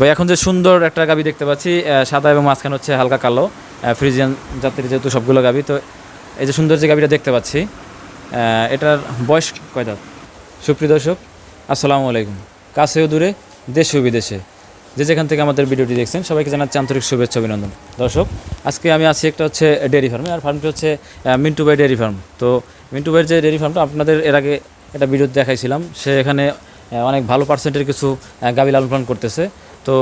ভাই, এখন যে সুন্দর একটা গাবি দেখতে পাচ্ছি সাদা এবং মাঝখানে হচ্ছে হালকা কালো ফ্রিজিয়ান জাতের যেহেতু সবগুলো গাবি, তো এই যে সুন্দর যে গাবিটা দেখতে পাচ্ছি এটার বয়স কয় দাঁত? সুপ্রিয় দর্শক, আসসালামু আলাইকুম। কাছেও দূরে দেশে ও বিদেশে। যে যেখান থেকে আমাদের ভিডিওটি দেখছেন, সবাইকে জানাচ্ছি আন্তরিক শুভেচ্ছা, অভিনন্দন। দর্শক, আজকে আমি আছি একটা হচ্ছে ডেয়ারি ফার্মে, আর ফার্মটি হচ্ছে মিন্টু বাই ডেয়ারি ফার্ম তো মিন্টু ভাইয়ের যে ডেয়ারি ফার্মটা আপনাদের এর আগে একটা ভিডিও দেখাইছিলাম, সে এখানে অনেক ভালো পার্সেন্টের কিছু গাবি লালন পালন করতেছে। তো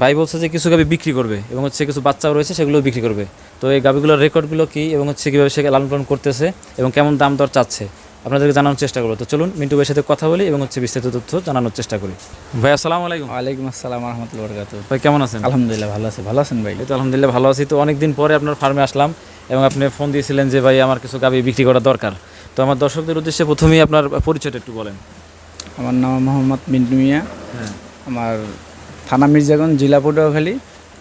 ভাই বলছে যে কিছু গাভী বিক্রি করবে এবং হচ্ছে কিছু বাচ্চাও রয়েছে সেগুলো বিক্রি করবে। তো এই গাভীগুলোর রেকর্ডগুলো কী এবং হচ্ছে কীভাবে সে লালন পালন করতেছে এবং কেমন দাম দর চাচ্ছে আপনাদেরকে জানানোর চেষ্টা করব। তো চলুন মিন্টু ভাইয়ের সাথে কথা বলি এবং হচ্ছে বিস্তারিত তথ্য জানানোর চেষ্টা করি। ভাই আসসালামু আলাইকুম। ওয়ালাইকুম আসসালাম রহমতুল্লাহ বরকাত ভাই কেমন আছেন? আলহামদুলিল্লাহ ভালো আছে। ভালো আছেন ভাই? তো আলহামদুলিল্লাহ ভালো আছি। তো অনেকদিন পরে আপনার ফার্মে আসলাম এবং আপনি ফোন দিয়েছিলেন যে ভাই আমার কিছু গাভী বিক্রি করা দরকার। তো আমার দর্শকদের উদ্দেশ্যে প্রথমেই আপনার পরিচয়টা একটু বলেন। আমার নাম মোহাম্মদ মিন্টু মিয়া। হ্যাঁ। আমার থানা মির্জাগঞ্জ জেলা পটুয়াখালী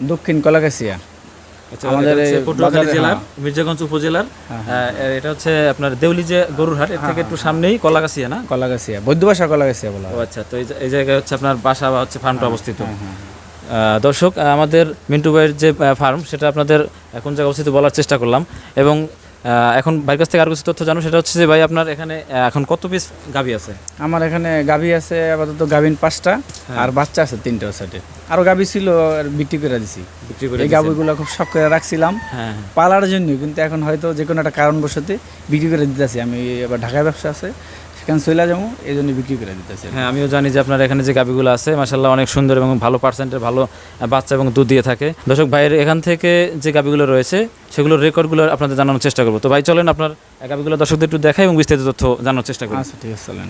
দক্ষিণ কলাকাশিয়া আচ্ছা, আমাদের পটুয়াখালী জেলার হ্যাঁ। মির্জাগঞ্জ উপজেলার। হ্যাঁ, এটা হচ্ছে আপনার দেউলি যে গরুর হাট এর থেকে একটু সামনেই কলাগাছিয়া না? কলাকাশিয়া বৈদ্যবাসা কলাকাশিয়া বলা ও আচ্ছা তো এই জায়গায় হচ্ছে আপনার বাসা বা হচ্ছে ফার্মটা অবস্থিত। হ্যাঁ, হ্যাঁ, আহ, দর্শক আমাদের মিন্টু ভাইয়ের যে ফার্ম সেটা আপনাদের কোন জায়গায় অবস্থিত বলার চেষ্টা করলাম। এবং এখন ভাইয়ের কাছ থেকে আর কিছু তথ্য জানো সেটা হচ্ছে যে ভাই আপনার এখানে এখন কত পিস গাভী আছে? আমার এখানে গাভী আছে আপাতত গাভিন পাঁচটা হ্যাঁ। আর বাচ্চা আছে তিনটা সাইডে আরও গাভী ছিল আর বিক্রি করে দিছি। বিক্রি করে এই গাভিগুলো গাভীগুলো খুব শখ করে রাখছিলাম। হ্যাঁ হ্যাঁ। পালার জন্য কিন্তু এখন হয়তো যে কোনো একটা কারণবশতে বিক্রি করে দিতেছি। আমি আবার ঢাকায় ব্যবসা আছে সেখানে চলে যাব এই জন্য বিক্রি করে দিতেছি। হ্যাঁ আমিও জানি যে আপনার এখানে যে গাভিগুলো আছে মাসাল্লাহ অনেক সুন্দর এবং ভালো পার্সেন্টের ভালো বাচ্চা এবং দুধ দিয়ে থাকে। দর্শক ভাইয়ের এখান থেকে যে গাভিগুলো রয়েছে সেগুলোর রেকর্ডগুলো আপনাদের জানানোর চেষ্টা করব। তো ভাই চলেন আপনার গাভিগুলো দর্শকদের একটু দেখাই এবং বিস্তারিত তথ্য জানানোর চেষ্টা করি। আচ্ছা ঠিক আছে চলেন।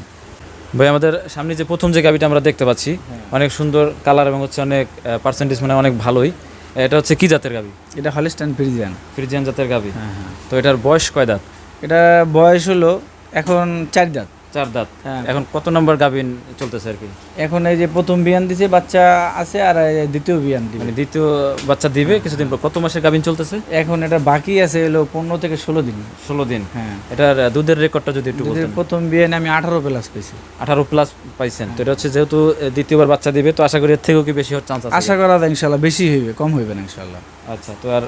ভাই আমাদের সামনে যে প্রথম যে গাভিটা আমরা দেখতে পাচ্ছি অনেক সুন্দর কালার এবং হচ্ছে অনেক পার্সেন্টেজ মানে অনেক ভালোই। এটা হচ্ছে কি জাতের গাভি? এটা হলিস্টান ফ্রিজিয়ান ফ্রিজিয়ান জাতের গাভি। হ্যাঁ হ্যাঁ। তো এটার বয়স কয় দাঁত? এটা বয়স হলো এখন চার দাঁত। চার দাঁত। হ্যাঁ। এখন কত নম্বর গাভিন চলতেছে আর কি? এখন এই যে প্রথম বিয়ান দিছে বাচ্চা আছে আর দ্বিতীয় বিয়ান দিবে। মানে দ্বিতীয় বাচ্চা দিবে কিছুদিন পর কত মাসের গাভিন চলতেছে? এখন এটা বাকি আছে হলো পনেরো থেকে ষোলো দিন। ষোলো দিন। হ্যাঁ। এটার দুধের রেকর্ডটা যদি একটু বলতেন। প্রথম বিয়ানে আমি আঠারো প্লাস পেয়েছি আঠারো প্লাস পাইছেন। তো এটা হচ্ছে যেহেতু দ্বিতীয়বার বাচ্চা দিবে তো আশা করি এর থেকেও কি বেশি হওয়ার চান্স আছে? আশা করা যায় ইনশাল্লাহ বেশি হইবে কম হইবে না ইনশাল্লাহ। আচ্ছা তো আর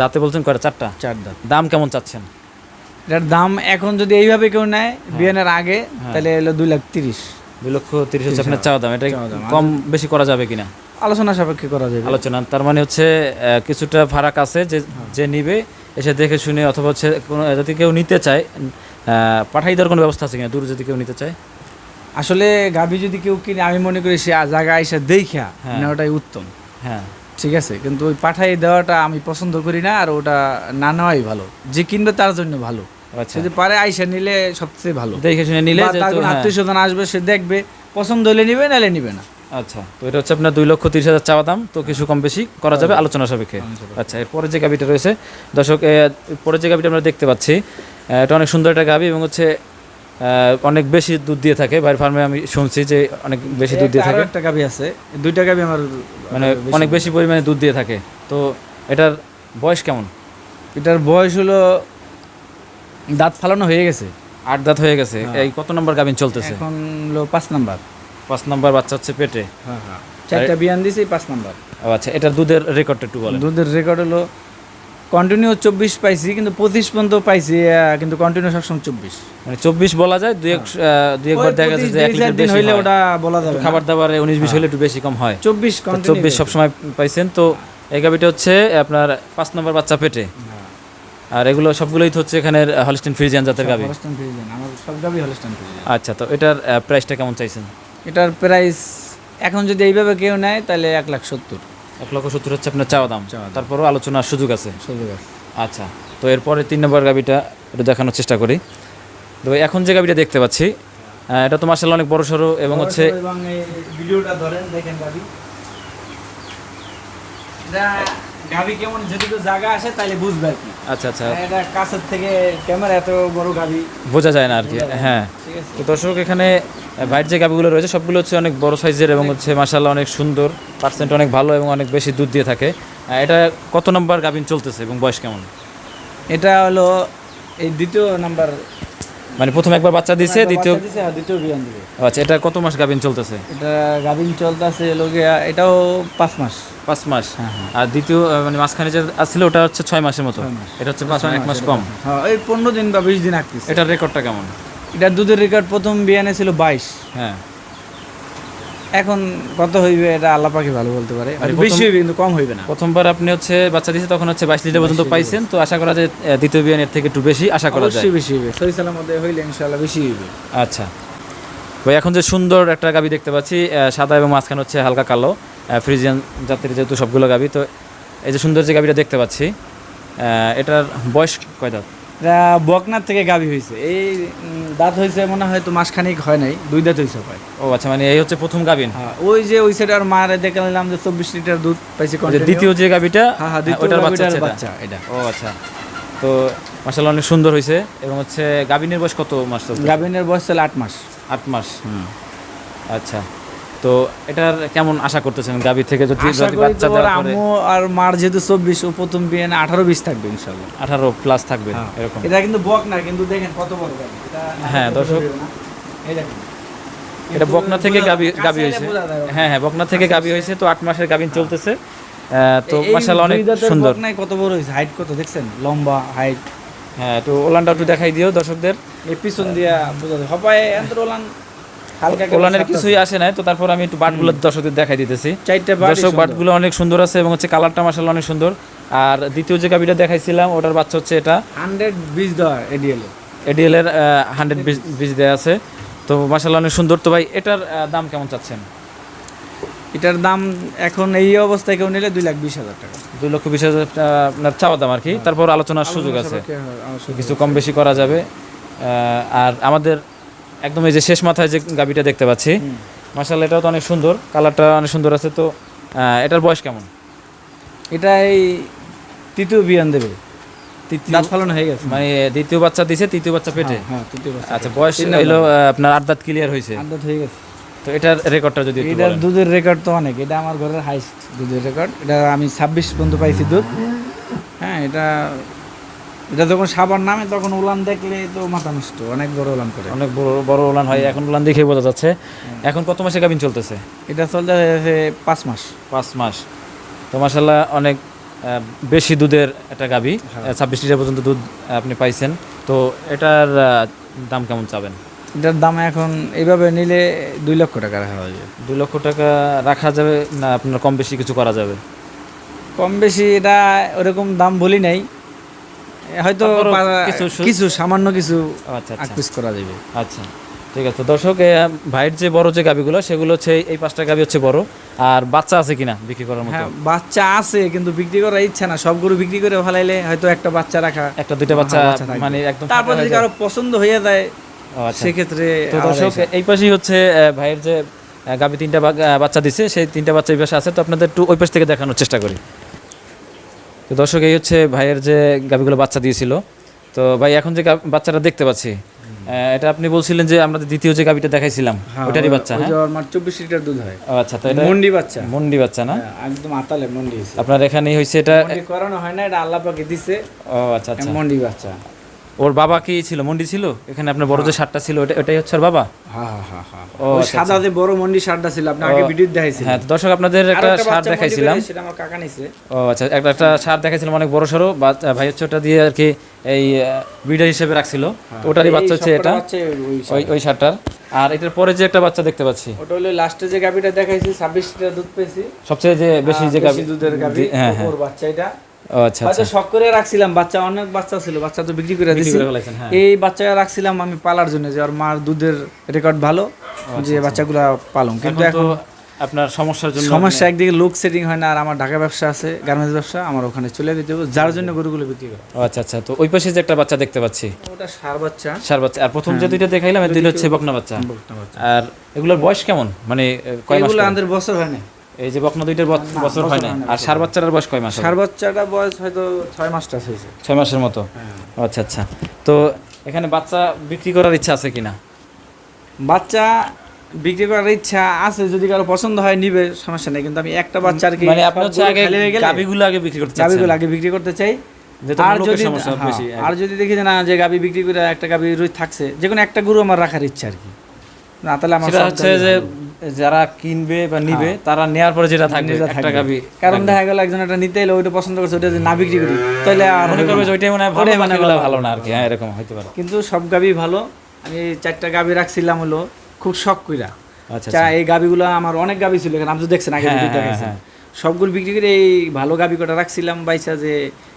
দাঁতে বলছেন কয়টা? চারটা? চার দাঁত। দাম কেমন চাচ্ছেন? এটার দাম এখন যদি এইভাবে কেউ নেয় বিয়ানের আগে তাহলে হলো দুই লাখ তিরিশ। দুই লক্ষ তিরিশ হচ্ছে আপনার চাওয়া দাম। এটা কম বেশি করা যাবে কিনা? আলোচনা সাপেক্ষে করা যাবে। আলোচনা। তার মানে হচ্ছে কিছুটা ফারাক আছে যে যে নিবে এসে দেখে শুনে অথবা হচ্ছে কোনো যদি কেউ নিতে চায় পাঠাই দেওয়ার কোনো ব্যবস্থা আছে কিনা? দূর যদি কেউ নিতে চায়। আসলে গাভী যদি কেউ কিনে আমি মনে করি সে জায়গা এসে দেখা হ্যাঁ। নেওয়াটাই উত্তম। হ্যাঁ। ঠিক আছে? কিন্তু ওই পাঠাই দেওয়াটা আমি পছন্দ করি না আর ওটা না নেওয়াই ভালো। যে কিনবে তার জন্য ভালো। যদি পারে আইসা নিলে সবচেয়ে ভালো। দেখে শুনে নিলে হ্যাঁ। আত্মীয় স্বজন আসবে সে দেখবে। পছন্দ হলে নিবে নাহলে নিবে না। আচ্ছা তো এটা হচ্ছে আপনার দুই লক্ষ তিরিশ হাজার চাওয়া দাম। তো কিছু কম বেশি করা যাবে আলোচনা সাপেক্ষে। আচ্ছা এরপরে যে গাবিটা রয়েছে দর্শক এ, পরে যে গাবিটা আমরা দেখতে পাচ্ছি এটা অনেক সুন্দর একটা গাবি এবং হচ্ছে অনেক বেশি দুধ দিয়ে থাকে। বাইরের ফার্মে আমি শুনছি যে অনেক বেশি দুধ দিয়ে থাকে। একটা গাভী আছে। দুইটা গাভী আমার মানে অনেক বেশি পরিমাণে দুধ দিয়ে থাকে। তো এটার বয়স কেমন? এটার বয়স হলো দাঁত ফালানো হয়ে গেছে আট দাঁত হয়ে গেছে। এই কত নম্বর গাভিন চলতেছে? এখন হলো পাঁচ নাম্বার। পাঁচ নম্বর বাচ্চা হচ্ছে পেটে। হ্যাঁ হ্যাঁ। চারটা বিয়ান দিছি পাঁচ নাম্বার। ও আচ্ছা এটার দুধের রেকর্ডটা একটু বলেন। দুধের রেকর্ড হলো কন্টিনিউ চব্বিশ পাইছি কিন্তু পঁচিশ পর্যন্ত পাইছি কিন্তু কন্টিনিউ সবসময় চব্বিশ। মানে চব্বিশ বলা যায় দুই এক দুই একবার দেখা যাচ্ছে যে এক লিটার দিন হইলে ওটা বলা যাবে খাবার দাবারে উনিশ বিশ হলে একটু বেশি কম হয়। চব্বিশ চব্বিশ সবসময় পাইছেন তো এই গাবিটা হচ্ছে আপনার পাঁচ নম্বর বাচ্চা পেটে। আর এগুলো সবগুলোই তো হচ্ছে এখানে হলস্টিন ফ্রিজিয়ান জাতের গাবি? হলস্টাইন ফ্রিজিয়ান আমার সব গাবি হলস্টাইন ফ্রিজিয়ান আচ্ছা তো এটার প্রাইসটা কেমন চাইছেন? এটার প্রাইস এখন যদি এইভাবে কেউ নেয় তাহলে এক লাখ সত্তর। এক লক্ষ সত্তর হচ্ছে আপনার চাওয়া দাম। তারপরও আলোচনার সুযোগ আছে। সুযোগ আছে। আচ্ছা তো এরপরে তিন নম্বর গাবিটা একটু দেখানোর চেষ্টা করি। তো এখন যে গাবিটা দেখতে পাচ্ছি এটা তো মার্শাল অনেক বড় সড়ো এবং হচ্ছে এবং এই ভিডিওটা ধরেন দেখেন গাবি। এটা গাবি কেমন যদি তো জায়গা আসে তাহলে বুঝবে আর কি। আচ্ছা আচ্ছা। এটা কাছের থেকে ক্যামেরা এত বড় গাবি বোঝা যায় না আর কি হ্যাঁ। তো দর্শক এখানে বাইরের যে গাভিগুলো রয়েছে সবগুলো হচ্ছে অনেক বড় সাইজের এবং হচ্ছে মাসাল্লাহ অনেক সুন্দর পার্সেন্ট অনেক ভালো এবং অনেক বেশি দুধ দিয়ে থাকে। এটা কত নম্বর গাভিন চলতেছে এবং বয়স কেমন? এটা হলো এই দ্বিতীয় নাম্বার মানে প্রথম একবার বাচ্চা দিছে দ্বিতীয় দিছে, আর দ্বিতীয় বিয়ান দিবে আচ্ছা এটা কত মাস গাভিন চলতেছে? এটা গাভিন চলতেছে লোকে এটাও পাঁচ মাস। পাঁচ মাস? হ্যাঁ, হ্যাঁ। আর দ্বিতীয় মানে মাঝখানে যে আসছিল ওটা হচ্ছে ছয় মাসের মতো। এটা হচ্ছে পাঁচ এক মাস কম। হ্যাঁ এই পনেরো দিন বা বিশ দিন আগতেছে এটার রেকর্ডটা কেমন? এটা দুধের রেকর্ড প্রথম বিয়ানে ছিল বাইশ। হ্যাঁ। এখন কত হইবে এটা আল্লাহ পাখি ভালো বলতে পারে। মানে বেশি হইবে কিন্তু কম হইবে না। প্রথমবার আপনি হচ্ছে বাচ্চা দিয়েছে তখন হচ্ছে বাইশ লিটার পর্যন্ত পাইছেন তো আশা করা যায় দ্বিতীয় বিয়ানের থেকে একটু বেশি আশা করা যায়। বেশি হইবে। সহি সালার মধ্যে হইলে ইনশাআল্লাহ বেশি হইবে। আচ্ছা। ভাই এখন যে সুন্দর একটা গাবি দেখতে পাচ্ছি সাদা এবং মাঝখানে হচ্ছে হালকা কালো ফ্রিজিয়ান জাতির যেহেতু সবগুলো গাবি তো এই যে সুন্দর যে গাবিটা দেখতে পাচ্ছি এটার বয়স কয় দাঁত? এটা বকনার থেকে গাভী হয়েছে এই দাঁত হয়েছে মনে হয় তো মাসখানিক হয় নাই দুই দাঁত হয়েছে পায় ও আচ্ছা মানে এই হচ্ছে প্রথম গাবিন? হ্যাঁ ওই যে ওই সাইডে আর দেখে দেখলাম যে চব্বিশ লিটার দুধ পাইছে দ্বিতীয় যে গাবিটা হ্যাঁ হ্যাঁ ওটার বাচ্চা এটা? বাচ্চা এটা। ও আচ্ছা। তো মাসাল্লাহ অনেক সুন্দর হয়েছে এবং হচ্ছে গাবিনের বয়স কত মাস গাভিনের বয়স ছিল আট মাস। আট মাস আচ্ছা। তো এটার কেমন আশা করতেছেন গাবি থেকে? যদি বাচ্চা দেওয়ার আম্মু আর মার যেহেতু চব্বিশ ও প্রথম বিয়ে আঠারো বিশ থাকবে ইনশাল্লাহ। আঠারো প্লাস থাকবে হ্যাঁ। এরকম। এটা কিন্তু বক না কিন্তু দেখেন কত বড় না হ্যাঁ, দর্শক। এই দেখেন। এটা বকনা থেকে গাবি গাবি হয়েছে। হ্যাঁ হ্যাঁ বকনা থেকে গাবি হয়েছে তো আট মাসের গাবিন চলতেছে। তো মাসাল্লাহ অনেক সুন্দর। বকনায় কত বড় হয়েছে? হাইট কত? দেখছেন? লম্বা হাইট হ্যাঁ তো ওলানটা একটু দেখাই দিও দর্শকদের। এই পিছন দিয়া বোঝা যায়। হবাই এন্তর ওলান সাতটা- কিছুই আসে নাই তো তারপর আমি একটু বাটগুলো দর্শকদের দেখাই দিতেছি। দর্শক বাটগুলো অনেক সুন্দর আছে এবং হচ্ছে কালারটা মাসাল্লাহ অনেক সুন্দর। আর দ্বিতীয় যে গাবিটা দেখাইছিলাম ওটার বাচ্চা হচ্ছে এটা। হান্ড্রেড বিশ দেওয়া এডিএল এডিএল এর হান্ড্রেড বীজ দেওয়া আছে। তো মাসাল্লাহ অনেক সুন্দর। তো ভাই এটার দাম কেমন চাচ্ছেন? এটার দাম এখন এই অবস্থায় কেউ নিলে দুই লাখ বিশ হাজার টাকা। দুই লক্ষ বিশ হাজার আপনার চাওয়া দাম আর কি। তারপর আলোচনার সুযোগ আছে। কিছু কম বেশি করা যাবে। আর আমাদের একদম এই যে শেষ মাথায় যে গাবিটা দেখতে পাচ্ছি মাসাল এটাও তো অনেক সুন্দর কালারটা অনেক সুন্দর আছে তো এটার বয়স কেমন? এটা এই তৃতীয় বিয়ান দেবে। তৃতীয় দাঁত ফলন হয়ে গেছে। মানে দ্বিতীয় বাচ্চা দিছে তৃতীয় বাচ্চা পেটে? হ্যাঁ তৃতীয় বাচ্চা। আচ্ছা বয়স হইল আপনার আট দাঁত ক্লিয়ার হয়েছে আট দাঁত হয়ে গেছে। তো এটার রেকর্ডটা যদি এটার দুধের রেকর্ড তো অনেক এটা আমার ঘরের হাইস্ট দুধের রেকর্ড। এটা আমি ছাব্বিশ পর্যন্ত পাইছি দুধ। হ্যাঁ এটা এটা যখন সাবার নামে তখন উলান দেখলে তো মাথা নষ্ট অনেক বড় উলান করে। অনেক বড় বড় উলান হয় এখন উলান দেখেই বোঝা যাচ্ছে। এখন কত মাসে গাবিন চলতেছে? এটা চলতে হয়েছে পাঁচ মাস। পাঁচ মাস। তো মাসাল্লাহ অনেক বেশি দুধের একটা গাবি ছাব্বিশ লিটার পর্যন্ত দুধ আপনি পাইছেন। তো এটার দাম কেমন চাবেন? এটার দাম এখন এইভাবে নিলে দুই লক্ষ টাকা রাখা হবে দুই লক্ষ টাকা রাখা যাবে না আপনার কম বেশি কিছু করা যাবে? কম বেশি এটা ওরকম দাম বলি নাই। হয়তো কিছু কিছু সামান্য কিছু আচ্ছা আচ্ছা। করা যাবে। আচ্ছা ঠিক আছে। দর্শক ভাইয়ের যে বড় যে গাবিগুলো সেগুলো হচ্ছে এই পাঁচটা গাবি হচ্ছে বড়। আর বাচ্চা আছে কিনা বিক্রি করার মতো? হ্যাঁ বাচ্চা আছে কিন্তু বিক্রি করার ইচ্ছা না। সবগুলো বিক্রি করে ফেলাইলে হয়তো একটা বাচ্চা রাখা একটা দুইটা বাচ্চা মানে একদম তারপর যদি কারও পছন্দ হয়ে যায় আচ্ছা। সেক্ষেত্রে তো দর্শক এই পাশেই হচ্ছে ভাইয়ের যে গাভী তিনটা বাচ্চা দিছে সেই তিনটা বাচ্চা এই পাশে আছে। তো আপনাদের একটু ওই পাশ থেকে দেখানোর চেষ্টা করি। তো দর্শক এই হচ্ছে ভাইয়ের যে গাভীগুলো বাচ্চা দিয়েছিল। তো ভাই এখন যে বাচ্চাটা দেখতে পাচ্ছি এটা আপনি বলছিলেন যে আমরা দ্বিতীয় যে গাভীটা দেখাইছিলাম হ্যাঁ, ওটারই বাচ্চা হ্যাঁ যে ওর মার চব্বিশ লিটার দুধ হয়। আচ্ছা তো এটা মন্ডি বাচ্চা। মন্ডি বাচ্চা না? হ্যাঁ, একদম আতালে মন্ডি আপনার এখানেই হয়েছে এটা মন্ডি করানো হয় না এটা আল্লাহ পাকে দিছে। ও আচ্ছা আচ্ছা। মন্ডি বাচ্চা। ওর বাবা কি ছিল? মন্ডি ছিল? এখানে আপনার বড় যে শার্টটা ছিল ওটা ওটাই হচ্ছে ওর বাবা? হ্যাঁ হ্যাঁ হ্যাঁ হ্যাঁ। ও, আচ্ছা, সাদা যে বড় মন্ডি শার্টটা ছিল আপনি আগে ভিডিও দেখাইছিলেন। হ্যাঁ দর্শক আপনাদের একটা শার্ট দেখাইছিলাম। সেটা আমার কাকা নিছে। ও আচ্ছা একটা একটা সার দেখাইছিলাম অনেক বড় সড়ো ভাই হচ্ছে ওটা দিয়ে আর কি এই বিডার হিসেবে রাখছিল। ওটারই বাচ্চা হচ্ছে এটা। ওই ওই সারটার আর এটার পরে যে একটা বাচ্চা দেখতে পাচ্ছি। ওটা হলো লাস্টে যে গাবিটা দেখাইছি ছাব্বিশ লিটার দুধ পেয়েছি সবচেয়ে যে বেশি যে গাভী দুধের গাবি হ্যাঁ হ্যাঁ। ওর বাচ্চা এটা। আচ্ছা আচ্ছা। শখ করে রাখছিলাম বাচ্চা অনেক বাচ্চা ছিল বাচ্চা তো বিক্রি করে বিক্রি দিছি। করে ফেলাইছেন, হ্যাঁ। এই বাচ্চাটা রাখছিলাম আমি পালার জন্য যে ওর মার দুধের রেকর্ড ভালো যে বাচ্চাগুলা পালং কিন্তু আচ্ছা, এখন আপনার সমস্যার জন্য সমস্যা একদিকে লোক সেটিং হয় না আর আমার ঢাকা ব্যবসা আছে গার্মেন্টস ব্যবসা আমার ওখানে চলে হবে যার জন্য গরুগুলো বিক্রি করে। আচ্ছা আচ্ছা। তো ওই পাশে যে একটা বাচ্চা দেখতে পাচ্ছি। ওটা সার বাচ্চা। সার বাচ্চা। আর প্রথম যে দুইটা দেখাইলাম দুইটা হচ্ছে বকনা বাচ্চা। আর এগুলোর বয়স কেমন? মানে এ, কয় মাস এগুলো আমাদের বছর হয় না এই যে বকনা দুইটার বছর হয় না আর সার বাচ্চাটার বয়স কয় মাস সার বাচ্চাটা বয়স হয়তো ছয় মাসটা হয়েছে। ছয় মাসের মতো? আচ্ছা আচ্ছা। তো এখানে বাচ্চা বিক্রি করার ইচ্ছা আছে কিনা? বাচ্চা বিক্রি করার ইচ্ছা আছে যদি কারও পছন্দ হয় নিবে সমস্যা নেই। কিন্তু আমি একটা বাচ্চা আর কি মানে আপনি হচ্ছে আগে হয়ে গাবিগুলো আগে বিক্রি করতে চাচ্ছেন। গাবিগুলো আগে বিক্রি করতে চাই। আর যদি হ্যাঁ, আর যদি দেখি যে না যে গাবি বিক্রি করে একটা গাবি রোজ থাকছে যে কোনো একটা গরু আমার রাখার ইচ্ছা আর কি। না তাহলে আমার হচ্ছে যে। যারা কিনবে বা নিবে তারা নেয়ার পরে যেটা থাকবে একটা গাবি কারণ দেখা গেল একজন একটা নিতে এলো ওইটা পছন্দ করছে ওইটা যদি না বিক্রি করি তাহলে আর মনে করবে ওইটাই মনে হয় ভালো মনে হয় ভালো। না আর কি। হ্যাঁ এরকম হইতে পারে। কিন্তু সব গাবি ভালো। আমি চারটা গাবি রাখছিলাম হলো খুব শখ কইরা। আচ্ছা এই গাবিগুলো আমার অনেক গাবি ছিল এখানে আপনি তো দেখছেন আগে হ্যাঁ, হ্যাঁ, হ্যাঁ। সবগুলো বিক্রি করে এই ভালো গাবি কটা রাখছিলাম বাইসা যে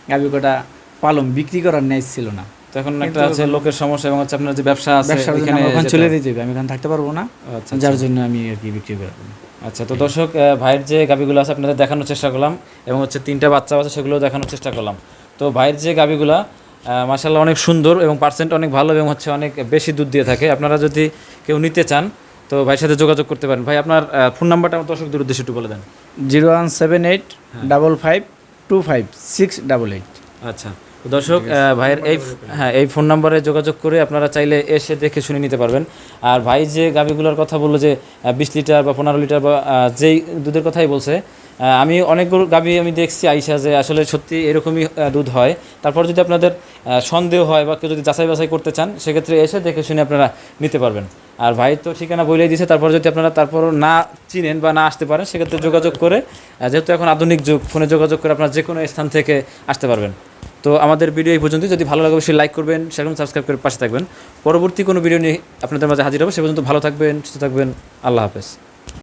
গাবি কটা পালম বিক্রি করার নেই ছিল না। তো এখন একটা আছে লোকের সমস্যা এবং হচ্ছে আপনার যে ব্যবসা আছে জন্য ওখানে চলে। দিতে আমি এখানে থাকতে পারব না আচ্ছা যার জন্য আমি আর কি বিক্রি করে আচ্ছা তো দর্শক ভাইয়ের যে গাবিগুলো আছে আপনাদের দেখানোর চেষ্টা করলাম এবং হচ্ছে তিনটা বাচ্চা আছে সেগুলো দেখানোর চেষ্টা করলাম। তো ভাইয়ের যে গাবিগুলা মাসাল্লাহ অনেক সুন্দর এবং পার্সেন্ট অনেক ভালো এবং হচ্ছে অনেক বেশি দুধ দিয়ে থাকে। আপনারা যদি কেউ নিতে চান তো ভাইয়ের সাথে যোগাযোগ করতে পারেন। ভাই আপনার ফোন নাম্বারটা আমার দর্শকদের উদ্দেশ্যে একটু বলে দেন। Zero one seven eight double five two five six double eight. আচ্ছা। দর্শক ভাইয়ের এই হ্যাঁ এই ফোন নাম্বারে যোগাযোগ করে আপনারা চাইলে এসে দেখে শুনে নিতে পারবেন। আর ভাই যে গাবিগুলোর কথা বলল যে বিশ লিটার বা পনেরো লিটার বা যেই দুধের কথাই বলছে আমি অনেকগুলো গাবি আমি দেখছি আইসা যে আসলে সত্যি এরকমই দুধ হয়। তারপর যদি আপনাদের সন্দেহ হয় বা কেউ যদি যাচাই বাছাই করতে চান সেক্ষেত্রে এসে দেখে শুনে আপনারা নিতে পারবেন। আর ভাই তো ঠিকানা বলেই দিয়েছে তারপর যদি আপনারা তারপর না চিনেন বা না আসতে পারেন সেক্ষেত্রে যোগাযোগ করে যেহেতু এখন আধুনিক যুগ ফোনে যোগাযোগ করে আপনারা যে কোনো স্থান থেকে আসতে পারবেন। তো আমাদের ভিডিও এই পর্যন্তই। যদি ভালো লাগে, অবশ্যই লাইক করবেন সেরকম সাবস্ক্রাইব করে পাশে থাকবেন। পরবর্তী কোনো ভিডিও নিয়ে আপনাদের মাঝে হাজির হবে। সে পর্যন্ত ভালো থাকবেন, সুস্থ থাকবেন। আল্লাহ হাফেজ।